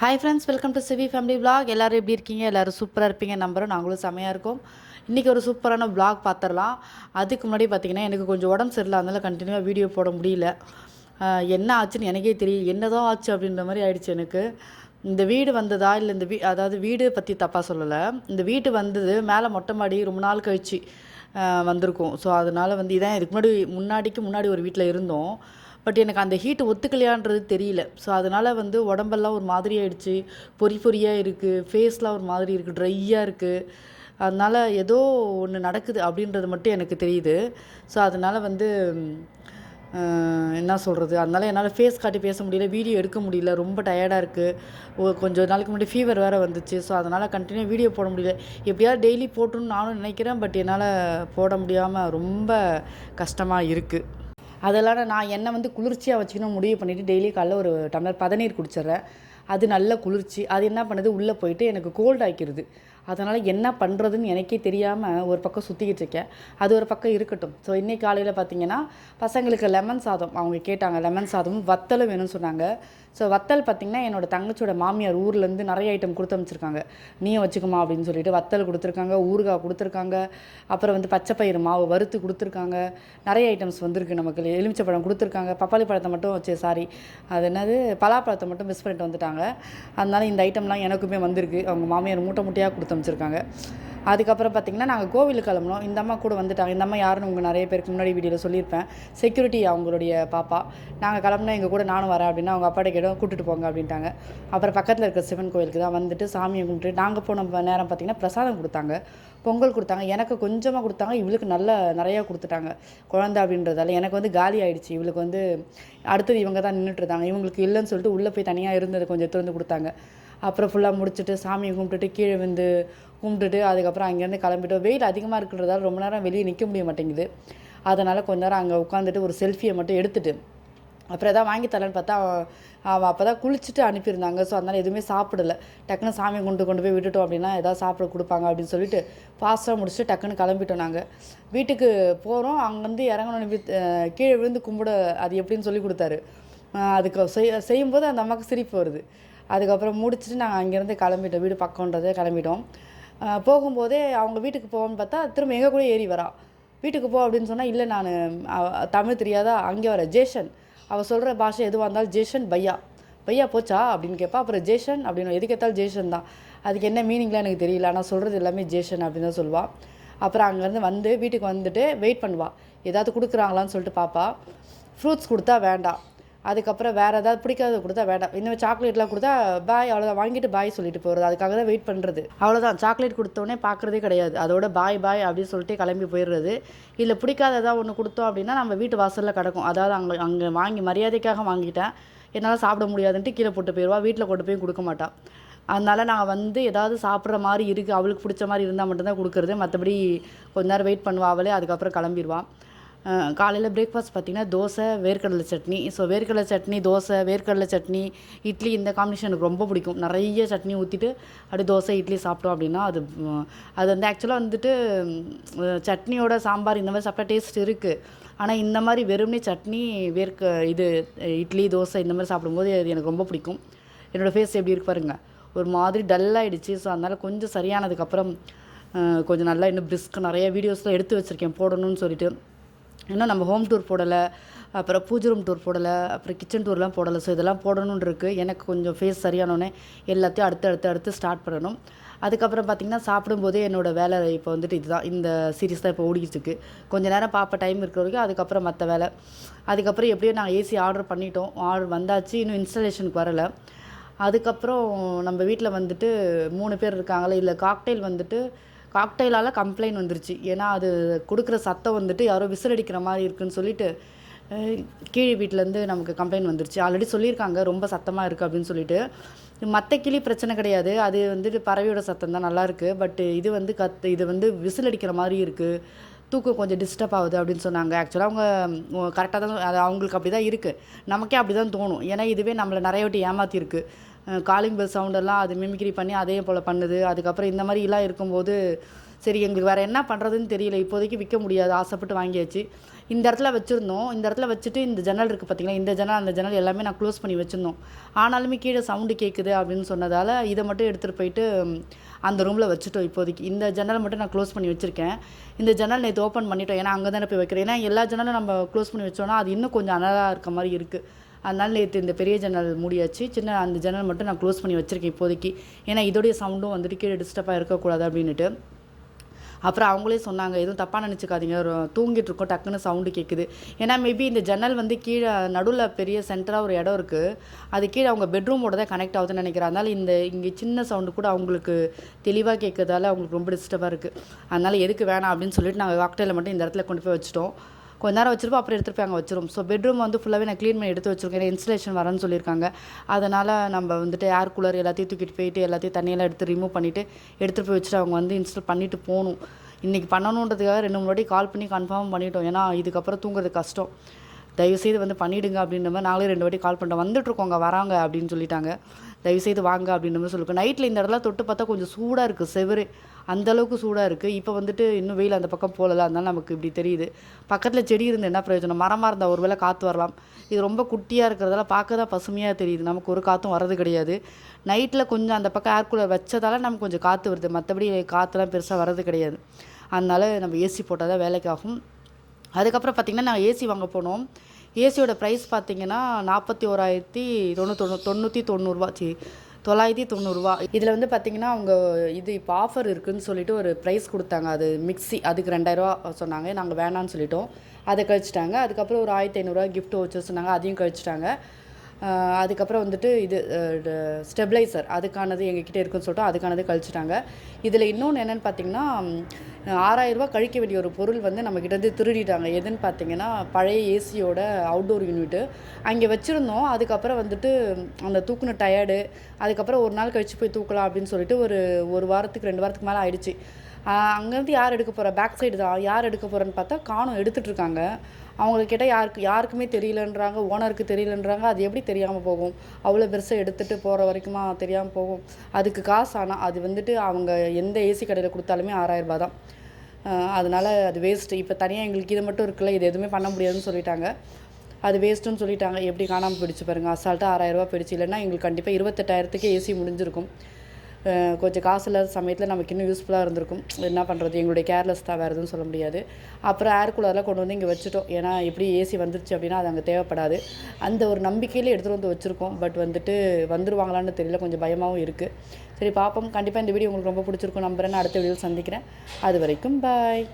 Hi friends welcome to Shivi family vlog. எல்லோரும் எப்படி இருக்கீங்க? எல்லோரும் சூப்பராக இருப்பீங்க. நம்புறோம் நாங்களும் செமையாக இருக்கோம். இன்றைக்கி ஒரு சூப்பரான vlog பார்த்துடலாம் அதுக்கு முன்னாடி பார்த்தீங்கன்னா எனக்கு கொஞ்சம் உடம்பு சரியில்லை அதனால் கண்டினியூவாக வீடியோ போட முடியல. என்ன ஆச்சுன்னு எனக்கே தெரியும் என்னதான் ஆச்சு அப்படின்ற மாதிரி ஆயிடுச்சு எனக்கு. இந்த வீடு வந்ததா? இல்லை இந்த வீ அதாவது வீடு பற்றி தப்பாக சொல்லலை. இந்த வீடு வந்தது மேலே மொட்டை மாடி ரொம்ப நாள் கழிச்சு வந்திருக்கும். ஸோ அதனால் வந்து இதான் இதுக்கு முன்னாடி முன்னாடிக்கு முன்னாடி ஒரு வீட்டில் இருந்தோம். பட் எனக்கு அந்த ஹீட் ஒத்துக்கலையான்றது தெரியல. ஸோ அதனால் வந்து உடம்பெல்லாம் ஒரு மாதிரி ஆயிடுச்சு. பொறி பொறியாக இருக்குது ஃபேஸ்லாம் ஒரு மாதிரி இருக்குது ட்ரையாக இருக்குது அதனால் ஏதோ ஒன்று நடக்குது அப்படின்றது மட்டும் எனக்கு தெரியுது. ஸோ அதனால் வந்து என்ன சொல்கிறது அதனால் என்னால் ஃபேஸ் காட்டி பேச முடியல. வீடியோ எடுக்க முடியல. ரொம்ப டயர்டாக இருக்குது கொஞ்சம் நாளைக்கு முன்னாடி ஃபீவர் வேறு வந்துச்சு. ஸோ அதனால் கண்டினியூ வீடியோ போட முடியல. எப்படியாவது டெய்லி போட்டுன்னு நானும் நினைக்கிறேன். பட் என்னால் போட முடியாமல் ரொம்ப கஷ்டமாக இருக்குது அதெல்லாம் நான் என்னை வந்து குளிர்ச்சியாக வச்சுக்கணும் முடிவு பண்ணிவிட்டு டெய்லி காலைல ஒரு டம்ளர் பதநீர் குடிச்சிடுறேன். அது நல்ல குளிர்ச்சி. அது என்ன பண்ணுது? உள்ளே போயிட்டு எனக்கு கோல்ட் ஆக்கிடுது அதனால் என்ன பண்ணுறதுன்னு எனக்கே தெரியாமல் ஒரு பக்கம் சுற்றிக்கிட்டு இருக்கேன். அது ஒரு பக்கம் இருக்கட்டும். ஸோ இன்றைக்கி காலையில் பார்த்தீங்கன்னா பசங்களுக்கு லெமன் சாதம் அவங்க கேட்டாங்க லெமன் சாதமும் வத்தலும் வேணும்னு சொன்னாங்க. ஸோ வத்தல் பார்த்திங்கன்னா என்னோடய தங்கச்சியோட மாமியார் ஊர்லேருந்து நிறைய ஐட்டம் கொடுத்து அமைச்சிருக்காங்க நீயும் வச்சுக்கோமா அப்படின்னு சொல்லிட்டு வத்தல் கொடுத்துருக்காங்க ஊறுகாய் கொடுத்துருக்காங்க அப்புறம் வந்து பச்சைப்பயிறு மாவு வறுத்து கொடுத்துருக்காங்க. நிறைய ஐட்டம்ஸ் வந்திருக்கு நமக்கு. எலுமிச்சப்பழம் கொடுத்துருக்காங்க. பப்பாளி பழத்தை மட்டும் வச்சு சாரி அது என்னது? பலாப்பழத்தை மட்டும் மிஸ் பண்ணிட்டு வந்துட்டாங்க. அதனால இந்த ஐட்டம்லாம் எனக்குமே வந்திருக்கு. அவங்க மாமியார் மூட்டை மூட்டையாக கொடுத்து அமைச்சிருக்காங்க அதுக்கப்புறம் பார்த்திங்கன்னா நாங்கள் கோவிலுக்கு கிளம்புனோம். இந்த அம்மா கூட வந்துட்டாங்க. இந்த அம்மா யாருன்னு உங்கள் நிறைய பேருக்கு முன்னாடி வீடியோவில் சொல்லியிருப்பேன். செக்யூரிட்டி அவங்களுடைய பாப்பா. நாங்கள் கிளம்புனா எங்கள் கூட நானும் வரேன் அப்படின்னா அவங்க அப்பாட்ட கேட்டோம் கூட்டிட்டு போங்க அப்படின்ட்டாங்க. அப்புறம் பக்கத்தில் இருக்க சிவன் கோயிலுக்கு தான் வந்துட்டு சாமியை கும்பிட்டு நாங்கள் போன நேரம் பார்த்திங்கன்னா பிரசாதம் கொடுத்தாங்க. பொங்கல் கொடுத்தாங்க. எனக்கு கொஞ்சமாக கொடுத்தாங்க. இவளுக்கு நல்ல நிறையா கொடுத்துட்டாங்க. குழந்தை அப்படின்றதால எனக்கு வந்து காலி ஆகிடுச்சு இவளுக்கு வந்து அடுத்தது இவங்க தான் நின்றுட்டு இருந்தாங்க இவங்களுக்கு இல்லைன்னு சொல்லிட்டு உள்ளே போய் தனியாக இருந்தது கொஞ்சம் திறந்து வந்து கொடுத்தாங்க. அப்புறம் ஃபுல்லாக முடிச்சுட்டு சாமியை கும்பிட்டுட்டு கீழே வந்து கும்பிட்டுட்டு அதுக்கப்புறம் அங்கேருந்து கிளம்பிட்டோம். வெயில் அதிகமாக இருக்கிறதால ரொம்ப நேரம் வெளியே நிற்க முடிய மாட்டேங்குது. அதனால் கொஞ்ச நேரம் அங்கே உட்காந்துட்டு ஒரு செல்ஃபியை மட்டும் எடுத்துட்டு அப்புறம் எதாவது வாங்கி தரேன்னு பார்த்தா அவ- அவள் அப்போ தான் குளிச்சுட்டு அனுப்பியிருந்தாங்க. ஸோ அதனால் எதுவுமே சாப்பிடல. டக்குன்னு சாமி கொண்டு கொண்டு போய் விட்டுட்டோம் அப்படின்னா எதாவது சாப்பிட கொடுப்பாங்க அப்படின்னு சொல்லிட்டு ஃபாஸ்ட்டாக முடிச்சுட்டு டக்குன்னு கிளம்பிட்டோம் நாங்கள் வீட்டுக்கு போகிறோம் அங்கேருந்து இறங்கணும் கீழே விழுந்து கும்பிட அது எப்படின்னு சொல்லி கொடுத்தாரு. அதுக்கு செய் செய்யும்போது அந்த அம்மாவுக்கு சிரிப்பு வருது. அதுக்கப்புறம் முடிச்சுட்டு நாங்கள் அங்கேருந்து கிளம்பிட்டோம். வீடு பக்கம்ன்றதே கிளம்பிட்டோம். போகும்போதே அவங்க வீட்டுக்கு போவோம்னு பார்த்தா திரும்ப எங்கள் கூட ஏறி வரா. வீட்டுக்கு போ அப்படின்னு சொன்னால் இல்லை நான் தமிழ் தெரியாதா? அங்கே வர ஜேஷன். அவள் சொல்கிற பாஷை எதுவாக இருந்தாலும் ஜேஷன் பையா. பையா போச்சா? அப்படின்னு கேட்பா அப்புறம் ஜேஷன் அப்படின்னு எதுக்கு கேட்டாலும் ஜேஷன் தான். அதுக்கு என்ன மீனிங்லாம் எனக்கு தெரியல. ஆனால் சொல்கிறது எல்லாமே ஜேஷன் அப்படின்னு தான் சொல்லுவாள் அப்புறம் அங்கேருந்து வந்து வீட்டுக்கு வந்துட்டு வெயிட் பண்ணுவாள் ஏதாவது கொடுக்குறாங்களான்னு சொல்லிட்டு பாப்பா. ஃப்ரூட்ஸ் கொடுத்தா வேண்டாம். அதுக்கப்புறம் வேறு ஏதாவது பிடிக்காத கொடுத்தா வேண்டாம். இந்த சாக்லேட்லாம் கொடுத்தா பாய் அவ்வளோதான் வாங்கிட்டு பாய் சொல்லிட்டு போகிறது அதுக்காக தான் வெயிட் பண்ணுறது அவ்வளோதான் சாக்லேட் கொடுத்தோடனே பார்க்குறதே கிடையாது. அதோட பாய் பாய் அப்படின்னு சொல்லிட்டு கிளம்பி போயிடுறது. இல்லை பிடிக்காத ஏதாவது ஒன்று கொடுத்தோம் அப்படின்னா நம்ம வீட்டு வாசலில் கிடக்கும். அதாவது அங்கே அங்கே வாங்கி மரியாதைக்காக வாங்கிட்டேன். என்னால் சாப்பிட முடியாதுன்ட்டு கீழே போட்டு போயிடுவா. வீட்டில் கொண்டு போய் கொடுக்க மாட்டான் அதனால் நான் வந்து ஏதாவது சாப்பிட்ற மாதிரி இருக்குது அவளுக்கு பிடிச்ச மாதிரி இருந்தால் மட்டும்தான் கொடுக்குறது. மற்றபடி கொஞ்ச நேரம் வெயிட் பண்ணுவா அவளே. அதுக்கப்புறம் கிளம்பிடுவான் காலையில் பிரேக்ஃபாஸ்ட் பார்த்திங்கன்னா தோசை வேர்க்கடலை சட்னி. ஸோ வேர்க்கடலை சட்னி தோசை வேர்க்கடலை சட்னி இட்லி இந்த காம்பினேஷன் எனக்கு ரொம்ப பிடிக்கும். நிறைய சட்னி ஊற்றிட்டு அப்படியே தோசை இட்லி சாப்பிட்டோம் அப்படின்னா அது அது வந்து ஆக்சுவலாக வந்துட்டு சட்னியோட சாம்பார் இந்த மாதிரி சாப்பிட்டா டேஸ்ட் இருக்குது ஆனால் இந்த மாதிரி வெறுமனே சட்னி வேர்க்க இது இட்லி தோசை இந்த மாதிரி சாப்பிடும்போது அது எனக்கு ரொம்ப பிடிக்கும். என்னோடய ஃபேஸ் எப்படி இருக்கு பாருங்கள் ஒரு மாதிரி டல்லாகிடுச்சு ஸோ அதனால் கொஞ்சம் சரியானதுக்கப்புறம் கொஞ்சம் நல்லா இன்னும் பிரிஸ்க் நிறைய வீடியோஸ்லாம் எடுத்து வச்சுருக்கேன். போடணும்னு சொல்லிட்டு. இன்னும் நம்ம ஹோம் டூர் போடலை அப்புறம் பூஜை ரூம் டூர் போடலை அப்புறம் கிச்சன் டூர்லாம் போடலை. ஸோ இதெல்லாம் போடணும்னு இருக்குது எனக்கு கொஞ்சம் ஃபேஸ் சரியானோடனே எல்லாத்தையும் அடுத்து அடுத்து அடுத்து ஸ்டார்ட் பண்ணணும். அதுக்கப்புறம் பார்த்திங்கன்னா சாப்பிடும்போதே என்னோடய வேலை இப்போ வந்துட்டு இதுதான். இந்த சீரிஸ் தான் இப்போ ஓடிக்கிட்டு இருக்கு. கொஞ்ச நேரம் பார்ப்ப டைம் இருக்கிற வரைக்கும் அதுக்கப்புறம் மற்ற வேலை. அதுக்கப்புறம் எப்படியோ நாங்கள் ஏசி ஆர்டர் பண்ணிட்டோம். ஆர்டர் வந்தாச்சு. இன்னும் இன்ஸ்டலேஷனுக்கு வரலை. அதுக்கப்புறம் நம்ம வீட்டில் வந்துட்டு மூணு பேர் இருக்காங்களே இல்லை காக்டெயில் வந்துட்டு காக்டெயிலால் கம்ப்ளைண்ட் வந்துருச்சு. ஏன்னா அது கொடுக்குற சத்தம் வந்துட்டு யாரோ விசில் அடிக்கிற மாதிரி இருக்குன்னு சொல்லிட்டு கீழே கீழ் வீட்டிலேருந்து நமக்கு கம்ப்ளைண்ட் வந்துருச்சு. ஆல்ரெடி சொல்லியிருக்காங்க ரொம்ப சத்தமாக இருக்குது அப்படின்னு சொல்லிட்டு. மற்ற கிளி பிரச்சனை கிடையாது. அது வந்துட்டு பறவையோட சத்தம் தான் நல்லாயிருக்கு பட் இது வந்து கத்து இது வந்து விசில் அடிக்கிற மாதிரி இருக்குது தூக்கம் கொஞ்சம் டிஸ்டர்ப் ஆகுது அப்படின்னு சொன்னாங்க. ஆக்சுவலாக அவங்க கரெக்டாக தான் அது அவங்களுக்கு அப்படி தான் இருக்குது நமக்கே அப்படி தான் தோணும். ஏன்னா இதுவே நம்மளை நிறைய வாட்டி ஏமாற்றிருக்கு காலிங் பெல் சவுண்டெல்லாம் அது மிமிக்ரி பண்ணி அதே போல் பண்ணுது. அதுக்கப்புறம் இந்த மாதிரிலாம் இருக்கும்போது சரி எங்களுக்கு வேறு என்ன பண்ணுறதுன்னு தெரியல. இப்போதைக்கு விற்க முடியாது. ஆசைப்பட்டு வாங்கியாச்சு. இந்த இடத்துல வச்சுருந்தோம். இந்த இடத்துல வச்சுட்டு இந்த ஜன்னல் இருக்குது பார்த்திங்களா இந்த ஜன்னல் அந்த ஜன்னல் எல்லாமே நான் க்ளோஸ் பண்ணி வச்சுருந்தோம். ஆனாலுமே கீழே சவுண்டு கேட்குது அப்படின்னு சொன்னதால் இதை மட்டும் எடுத்துகிட்டு போயிட்டு அந்த ரூமில் வச்சுட்டோம் இப்போதைக்கு. இந்த ஜன்னல் மட்டும் நான் க்ளோஸ் பண்ணி வச்சுருக்கேன். இந்த ஜன்னல் நேற்று ஓப்பன் பண்ணிட்டோம். ஏன்னா அங்கே தானே போய் வைக்கிறேன் ஏன்னா எல்லா ஜன்னலும் நம்ம க்ளோஸ் பண்ணி வச்சோன்னா அது இன்னும் கொஞ்சம் அனலாக இருக்க மாதிரி இருக்குது அதனால் நேற்று இந்த பெரிய ஜன்னல் மூடியாச்சு. சின்ன அந்த ஜன்னல் மட்டும் நான் க்ளோஸ் பண்ணி வச்சுருக்கேன் இப்போதைக்கு. ஏன்னா இதோடைய சவுண்டும் வந்துட்டு கீழே டிஸ்டர்பாக இருக்கக்கூடாது அப்படின்ட்டு அப்புறம் அவங்களே சொன்னாங்க எதுவும் தப்பாக நினச்சிக்காதீங்க. ஒரு தூங்கிட்டு இருக்கோம் டக்குன்னு சவுண்டு கேட்குது ஏன்னா மேபி இந்த ஜன்னல் வந்து கீழே நடுவில் பெரிய சென்டராக ஒரு இடம் இருக்குது அது கீழே அவங்க பெட்ரூமோட தான் கனெக்ட் ஆகுதுன்னு நினைக்கிறேன். அதனால் இந்த இங்கே சின்ன சவுண்டு கூட அவங்களுக்கு தெளிவாக கேட்கறதால அவங்களுக்கு ரொம்ப டிஸ்டர்பாக இருக்குது அதனால் எதுக்கு வேணாம் அப்படின்னு சொல்லிட்டு நாங்கள் காக்டெயிலை மட்டும் இந்த இடத்துல கொண்டு போய் வச்சுட்டோம். கொஞ்ச நேரம் வச்சிருப்போம் அப்புறம் எடுத்துகிட்டு போய் அங்கே வச்சிரும் ஸோ பெட்ரூம் வந்து ஃபுல்லாகவே நான் க்ளீன் பண்ணி எடுத்து வச்சிருக்கேன். ஏன்னா இன்ஸ்டலேஷன் வரேன்னு சொல்லியிருக்காங்க. அதனால் நம்ம வந்துட்டு ஏர் கூலர் எல்லாத்தையும் தூக்கிட்டு போயிட்டு எல்லாத்தையும் தண்ணியெல்லாம் எடுத்து ரிமூவ் பண்ணிவிட்டு எடுத்துகிட்டு போய் வச்சுட்டு அவங்க வந்து இன்ஸ்டால் பண்ணிவிட்டு போகணும். இன்றைக்கி பண்ணணுன்றதுக்காக ரெண்டு மூணு வாட்டி கால் பண்ணி கன்ஃபார்ம் பண்ணிட்டோம். ஏன்னா இதுக்கப்புறம் தூங்குறது கஷ்டம். தயவுசெய்து வந்து பண்ணிவிடுங்க அப்படின்ற மாதிரி நாங்களே ரெண்டு வாட்டி கால் பண்ணிட்டோம் வந்துட்டுருக்கோங்க வராங்க அப்படின்னு சொல்லிட்டாங்க. தயவுசெய்து வாங்க அப்படின்ற மாதிரி சொல்லிருக்கோம் நைட்டில் இந்த இடத்துல தொட்டு பார்த்தா கொஞ்சம் சூடாக இருக்குது செவரு. அந்த அளவுக்கு சூடாக இருக்குது இப்போ வந்துட்டு இன்னும் வெயில் அந்த பக்கம் போகல. அதனால நமக்கு இப்படி தெரியுது. பக்கத்தில் செடி இருந்து என்ன பிரயோஜனம்? மரமாக இருந்தால் ஒரு வேளை காற்று வரலாம். இது ரொம்ப குட்டியாக இருக்கிறதால பார்க்க தான் பசுமையாக தெரியுது. நமக்கு ஒரு காற்றும் வர்றது கிடையாது. நைட்டில் கொஞ்சம் அந்த பக்கம் ஏர் கூலர் வச்சதால நமக்கு கொஞ்சம் காற்று வருது. மற்றபடி காற்றுலாம் பெருசாக வர்றது கிடையாது. அதனால நம்ம ஏசி போட்டால் தான் வேலைக்கு ஆகும். அதுக்கப்புறம் பார்த்திங்கன்னா நாங்கள் ஏசி வாங்க போனோம். ஏசியோட ப்ரைஸ் பார்த்தீங்கன்னா நாற்பத்தி ஓராயிரத்தி தொண்ணூத்தொன்று தொண்ணூற்றி தொண்ணூறுரூவா சி தொள்ளாயிரத்தி தொண்ணூறுரூவா இதில் வந்து பார்த்திங்கன்னா அவங்க இது இப்போ ஆஃபர் இருக்குன்னு சொல்லிட்டு ஒரு ப்ரைஸ் கொடுத்தாங்க. அது மிக்ஸி அதுக்கு ரெண்டாயிரரூவா சொன்னாங்க. நாங்கள் வேணான்னு சொல்லிட்டோம். அதை கழிச்சிட்டாங்க. அதுக்கப்புறம் ஒரு ஆயிரத்தி ஐநூறுரூவா கிஃப்ட் வச்சு சொன்னாங்க. அதையும் கழிச்சிட்டாங்க. அதுக்கப்புறம் வந்துட்டு இது ஸ்டெபிளைசர் அதுக்கானது எங்ககிட்ட இருக்குன்னு சொல்லிட்டு அதுக்கானது கழிச்சிட்டாங்க. இதில் இன்னொன்று என்னென்னு பார்த்தீங்கன்னா ஆறாயிரரூபா கழிக்க வேண்டிய ஒரு பொருள் வந்து நம்மக்கிட்ட வந்து திருடிட்டாங்க. எதுன்னு பார்த்தீங்கன்னா பழைய ஏசியோட அவுட்டோர் யூனிட்டு அங்கே வச்சுருந்தோம். அதுக்கப்புறம் வந்துட்டு அந்த தூக்குன டயர்டு அதுக்கப்புறம் ஒரு நாள் கழித்து போய் தூக்கலாம் அப்படின்னு சொல்லிட்டு ஒரு ஒரு வாரத்துக்கு ரெண்டு வாரத்துக்கு மேலே ஆயிடுச்சு. அங்கேருந்து யார் எடுக்க போகிற பேக் சைடு தான். யார் எடுக்க போகிறேன்னு பார்த்தா காணும் எடுத்துகிட்ருக்காங்க அவங்கக்கிட்ட யாருக்கு யாருக்குமே தெரியலன்றாங்க ஓனருக்கு தெரியலன்றாங்க அது எப்படி தெரியாமல் போகும்? அவ்வளோ பெருசாக எடுத்துகிட்டு போகிற வரைக்குமா தெரியாமல் போகும்? அதுக்கு காசு ஆனால் அது வந்துட்டு அவங்க எந்த ஏசி கடையில் கொடுத்தாலுமே ஆறாயிரம் தான். அதனால் அது வேஸ்ட்டு இப்போ தனியாக எங்களுக்கு இது மட்டும் இருக்குல்ல இது எதுவுமே பண்ண முடியாதுன்னு சொல்லிட்டாங்க. அது வேஸ்ட்டுன்னு சொல்லிட்டாங்க. எப்படி காணாமல் போயிடுச்சு பாருங்கள் அசால்ட்டாக ஆறாயிரரூபா போயிடுச்சு. இல்லைன்னா எங்களுக்கு கண்டிப்பாக இருபத்தெட்டாயிரத்துக்கு ஏசி முடிஞ்சிருக்கும். கொஞ்சம் காசு இல்லாத சமயத்தில் நமக்கு இன்னும் யூஸ்ஃபுல்லாக இருந்திருக்கும். என்ன பண்ணுறது எங்களுடைய கேர்லெஸ் தான் வேறு எதுவும் சொல்ல முடியாது. அப்புறம் ஏர் கூலர்லாம் கொண்டு வந்து இங்கே வச்சுட்டோம். ஏன்னா எப்படி ஏசி வந்துருச்சு அப்படின்னா அது அங்கே தேவைப்படாது. அந்த ஒரு நம்பிக்கையிலே எடுத்துகிட்டு வந்து வச்சுருக்கோம். பட் வந்துட்டு வந்துருவாங்களான்னு தெரியல. கொஞ்சம் பயமாகவும் இருக்குது சரி பார்ப்போம். கண்டிப்பாக இந்த வீடியோ உங்களுக்கு ரொம்ப பிடிச்சிருக்கும். நம்புறேன்னு அடுத்த வீடியோவில் சந்திக்கிறேன். அது வரைக்கும் பாய்